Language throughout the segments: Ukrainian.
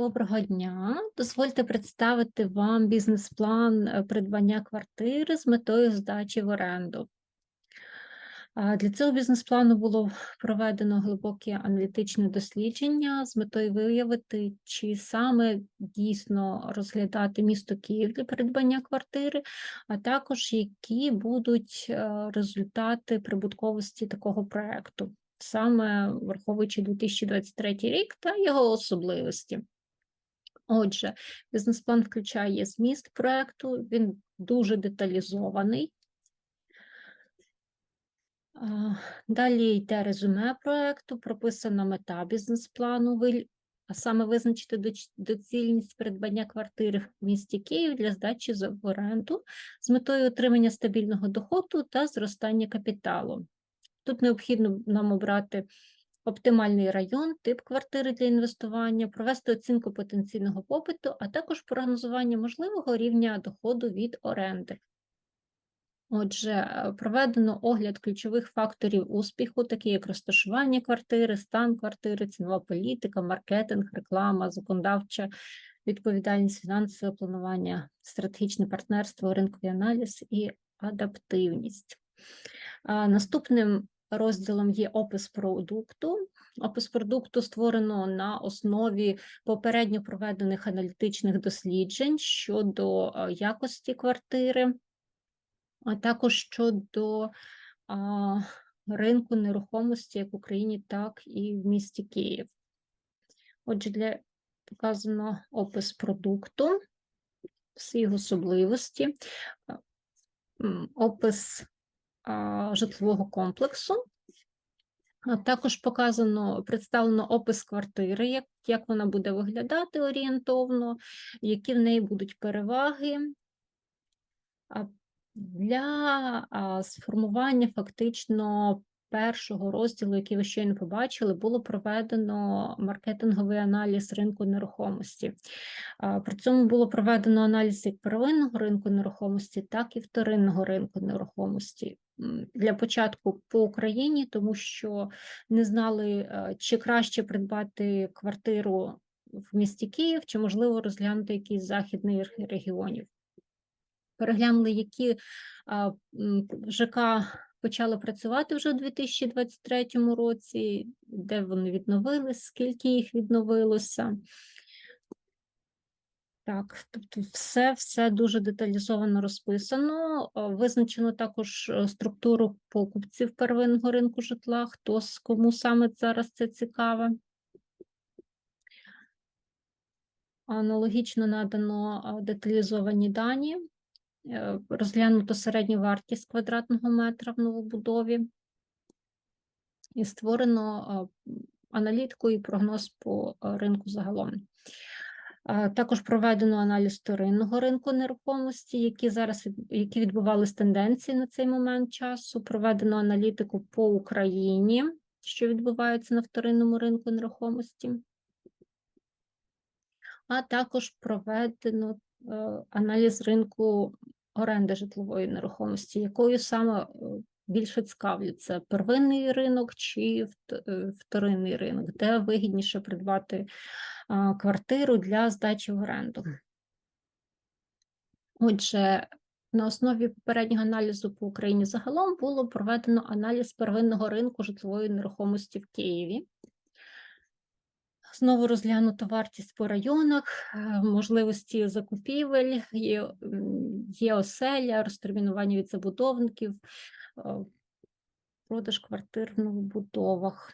Доброго дня. Дозвольте представити вам бізнес-план е, придбання квартири з метою здачі в оренду. Для цього бізнес-плану було проведено глибокі аналітичне дослідження з метою виявити, чи саме дійсно розглядати місто Київ для придбання квартири, а також які будуть е, результати прибутковості такого проекту, саме враховуючи 2023 рік та його особливості. Отже, бізнес-план включає зміст проекту, він дуже деталізований. Далі йде резюме проекту, прописана мета бізнес-плану, а саме визначити доцільність придбання квартири в місті Київ для здачі в оренду з метою отримання стабільного доходу та зростання капіталу. Тут необхідно нам обрати оптимальний район, тип квартири для інвестування, провести оцінку потенційного попиту, а також прогнозування можливого рівня доходу від оренди. Отже, е, проведено огляд ключових факторів успіху, такі як розташування квартири, стан квартири, цінова політика, маркетинг, реклама, законодавча відповідальність, фінансове планування, стратегічне партнерство, ринковий аналіз і адаптивність. Наступним розділом є опис продукту. Опис продукту створено на основі попередньо проведених аналітичних досліджень щодо е, якості квартири, а також щодо а, ринку нерухомості як в Україні, так і в місті Київ. Отже, для показано опис продукту, всі його особливості, опис житлового комплексу. Також показано, представлено опис квартири, як, як вона буде виглядати орієнтовно, які в неї будуть переваги. Для сформування фактично першого розділу, який ви щойно побачили, було проведено маркетинговий аналіз ринку нерухомості. При цьому було проведено аналіз як первинного ринку нерухомості, так і вторинного ринку нерухомості. Для початку по Україні, тому що не знали, е, чи краще придбати квартиру в місті Київ, чи можливо розглянути якийсь західний регіонів переглянули, які ЖК почали працювати вже у 2023 році, де вони відновились, скільки їх відновилося. Так, тобто все, все дуже деталізовано розписано. Е, Визначено також е, структуру покупців первинного ринку житла, хто з кому саме зараз це цікаве. Аналогічно надано деталізовані дані. Е, Розглянуто середню вартість квадратного метра в новобудові і створено аналітику і прогноз по ринку загалом. Також проведено аналіз вторинного ринку нерухомості, які зараз які відбувались тенденції на цей момент часу. Проведено аналітику по Україні, що відбувається на вторинному ринку нерухомості а також проведено е, аналіз ринку оренди житлової нерухомості, якою саме е, більше цікавляться первинний ринок чи е, вторинний ринок, де вигідніше придбати квартиру для здачі в оренду. Отже, на основі попереднього аналізу по Україні загалом було проведено аналіз первинного ринку житлової нерухомості в Києві. Знову розглянуто вартість по районах, е, можливості закупівель, є, є оселя, розтермінування від забудовників, е, продаж квартир в новобудовах.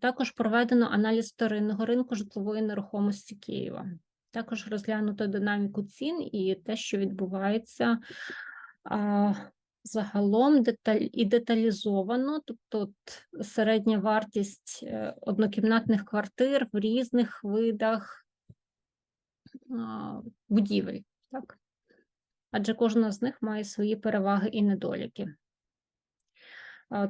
Також проведено аналіз вторинного ринку житлової нерухомості Києва. Також розглянуто динаміку цін і те, що відбувається загалом деталь і деталізовано, тобто середня вартість е, однокімнатних квартир в різних видах будівель, так? Адже кожна з них має свої переваги і недоліки.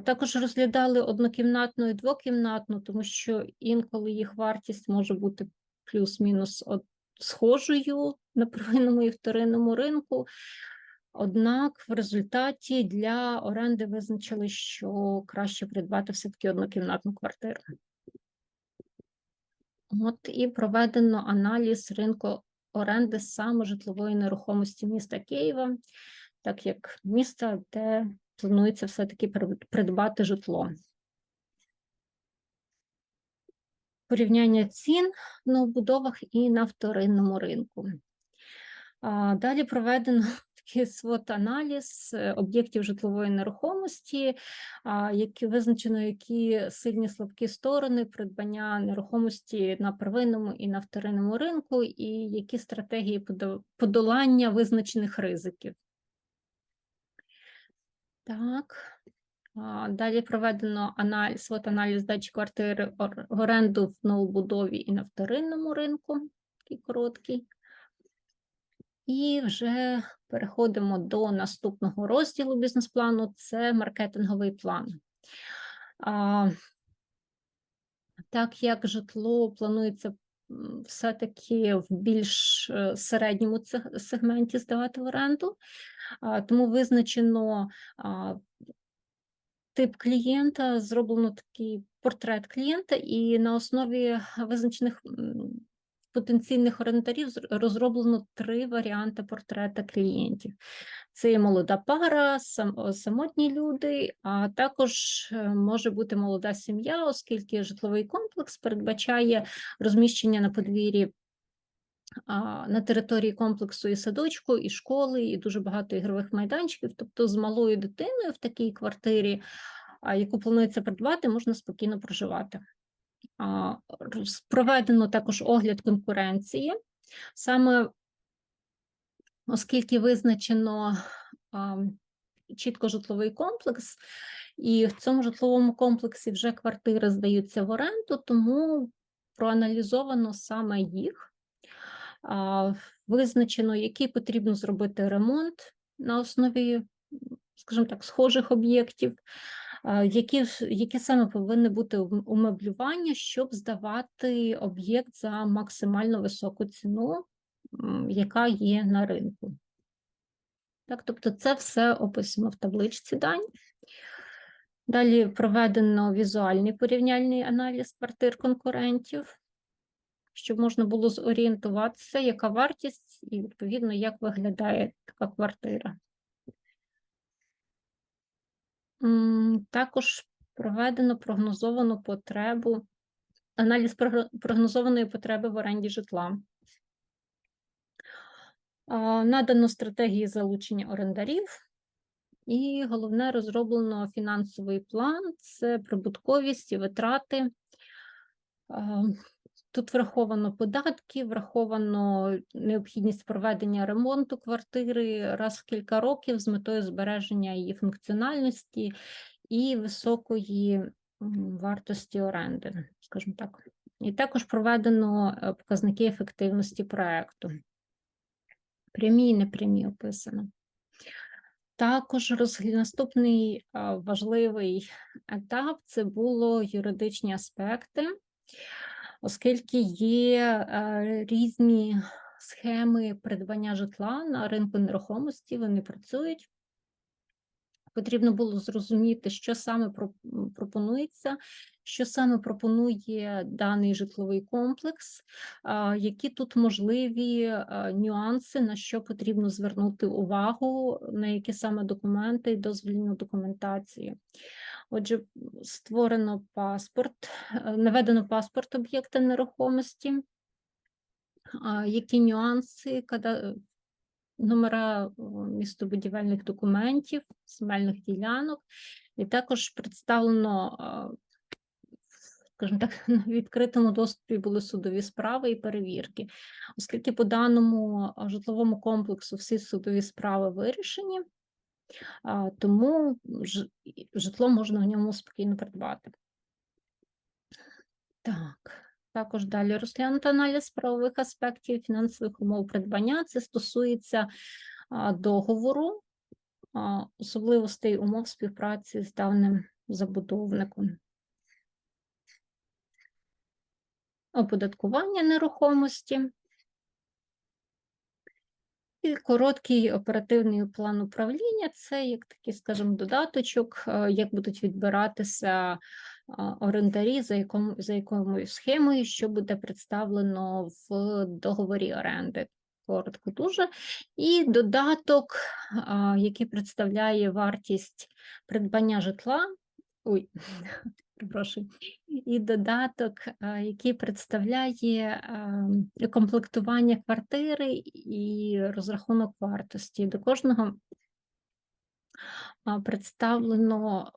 Також розглядали однокімнатну і двокімнатну, тому що інколи їх вартість може бути плюс-мінус схожою на первинному і вторинному ринку. Однак в результаті для оренди визначили, що краще придбати все-таки однокімнатну квартиру. От і проведено аналіз ринку оренди саме житлової нерухомості міста Києва, так як міста, де планується все-таки придбати житло. Порівняння цін на будовах і на вторинному ринку. Далі проведено такий свот-аналіз е, об'єктів житлової нерухомості, які визначено, які сильні слабкі сторони придбання нерухомості на первинному і на вторинному ринку, і які стратегії подолання визначених ризиків. Так. Далі проведено аналіз, свот-аналіз здачі квартири в оренду в новобудові і на вторинному ринку, такий короткий. І вже переходимо до наступного розділу бізнес-плану це маркетинговий план. А, так як житло планується все-таки в більш е, середньому сегменті здавати в оренду, а, тому визначено а, тип клієнта, зроблено такий портрет клієнта, і на основі визначених потенційних орендарів зр- розроблено три варіанти портрета клієнтів. Це є молода пара, сам, самотні люди, а також е, може бути молода сім'я, оскільки житловий комплекс передбачає розміщення на подвір'ї на території комплексу і садочку, і школи, і дуже багато ігрових майданчиків. Тобто з малою дитиною в такій квартирі, яку планується придбати, можна спокійно проживати. Проведено також огляд конкуренції, саме оскільки визначено чітко житловий комплекс, і в цьому житловому комплексі вже квартири здаються в оренду, тому проаналізовано саме їх. Визначено, який потрібно зробити ремонт на основі, скажімо так, схожих об'єктів, які, які саме повинні бути ум- умеблювання, щоб здавати об'єкт за максимально високу ціну, яка є на ринку. Так, тобто це все описано в табличці дань. Далі проведено візуальний порівняльний аналіз квартир конкурентів, щоб можна було зорієнтуватися, яка вартість і, відповідно, як виглядає така квартира. Також проведено прогнозовану потребу, аналіз прогнозованої потреби в оренді житла. Надано стратегії залучення орендарів, і головне розроблено фінансовий план, це прибутковість і витрати. Тут враховано податки, враховано необхідність проведення ремонту квартири раз в кілька років з метою збереження її функціональності і високої вартості оренди, скажімо так. І також проведено е, показники ефективності проекту. Прямі і непрямі описано. Також розгля- наступний важливий етап це було юридичні аспекти, оскільки є е, різні схеми придбання житла на ринку нерухомості, вони працюють. Потрібно було зрозуміти, що саме пропонується, що саме пропонує даний житловий комплекс, які тут можливі нюанси, на що потрібно звернути увагу, на які саме документи і дозвільну документацію. Отже, створено паспорт, е, наведено паспорт об'єкта нерухомості, які нюанси, номера містобудівельних документів, земельних ділянок, і також представлено, скажімо так, на відкритому доступі були судові справи і перевірки. Оскільки по даному житловому комплексу всі судові справи вирішені, тому житло можна в ньому спокійно придбати. Так. Також далі розглянути аналіз правових аспектів фінансових умов придбання. Це стосується договору, особливостей умов співпраці з давним забудовником. Оподаткування нерухомості. І короткий оперативний план управління це як такий, скажімо, додаточок, е, як будуть відбиратися орендарі, за якому за якою схемою, що буде представлено в договорі оренди. Коротко дуже. І додаток, який представляє вартість придбання житла. Ой, перепрошую. І додаток, який представляє комплектування квартири і розрахунок вартості. До кожного представлено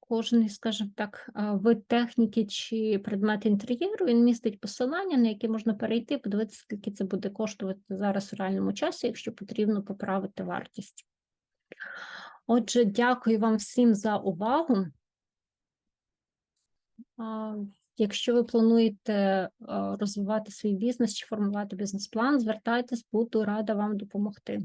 кожний, скажімо так, вид техніки чи предмет інтер'єру. Він містить посилання, на яке можна перейти, подивитися, скільки це буде коштувати зараз в реальному часі, якщо потрібно поправити вартість. Отже, дякую вам всім за увагу. Якщо ви плануєте розвивати свій бізнес чи формувати бізнес-план, звертайтесь, буду рада вам допомогти.